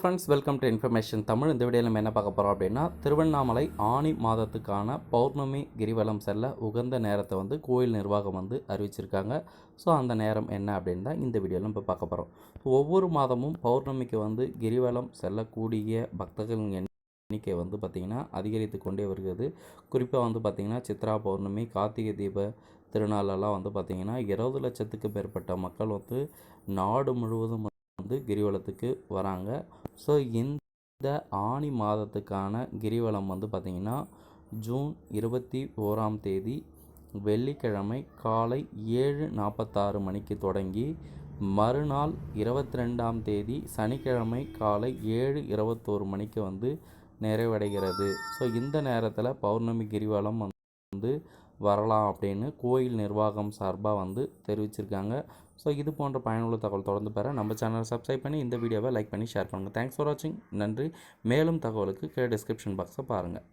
Friends welcome to information Tamil இந்த வீடியோவில் நம்ம என்ன பார்க்க போகிறோம் அப்படின்னா திருவண்ணாமலை ஆணி மாதத்துக்கான பௌர்ணமி கிரிவலம் செல்ல உகந்த நேரத்தை வந்து கோயில் நிர்வாகம் வந்து அறிவிச்சிருக்காங்க. ஸோ அந்த நேரம் என்ன அப்படின்னு தான் இந்த வீடியோவில் நம்ம பார்க்க போகிறோம் ஒவ்வொரு மாதமும் பௌர்ணமிக்கு வந்து கிரிவலம் செல்லக்கூடிய பக்தர்களின் எண்ணிக்கை வந்து பார்த்திங்கன்னா அதிகரித்து கொண்டே வருகிறது. குறிப்பாக வந்து பார்த்திங்கன்னா சித்ரா பௌர்ணமி கார்த்திகை தீப திருநாளெல்லாம் வந்து பார்த்திங்கன்னா இருபது லட்சத்துக்கு மேற்பட்ட மக்கள் வந்து நாடு முழுவதும் வந்து கிரிவலத்துக்கு வராங்க. ஸோ இந்த ஆணி மாதத்துக்கான கிரிவலம் வந்து பார்த்திங்கன்னா ஜூன் இருபத்தி ஓராம் தேதி வெள்ளிக்கிழமை காலை ஏழு நாற்பத்தாறு மணிக்கு தொடங்கி மறுநாள் இருபத்தி ரெண்டாம் தேதி சனிக்கிழமை காலை ஏழு இருபத்தோரு மணிக்கு வந்து நிறைவடைகிறது. ஸோ இந்த நேரத்தில் பௌர்ணமி கிரிவலம் வந்து வரலாம் அப்படின்னு கோயில் நிர்வாகம் சார்பாக வந்து தெரிவிச்சிருக்காங்க. ஸோ இது போன்ற பயனுள்ள தகவல் தொடர்ந்து பெற நம்ம சேனலை சப்ஸ்கிரைப் பண்ணி இந்த வீடியோவை லைக் பண்ணி ஷேர் பண்ணுங்கள் தேங்க்ஸ் ஃபார் வாட்சிங் நன்றி. மேலும் தகவலுக்கு கீழே டிஸ்கிரிப்ஷன் பாக்ஸை பாருங்கள்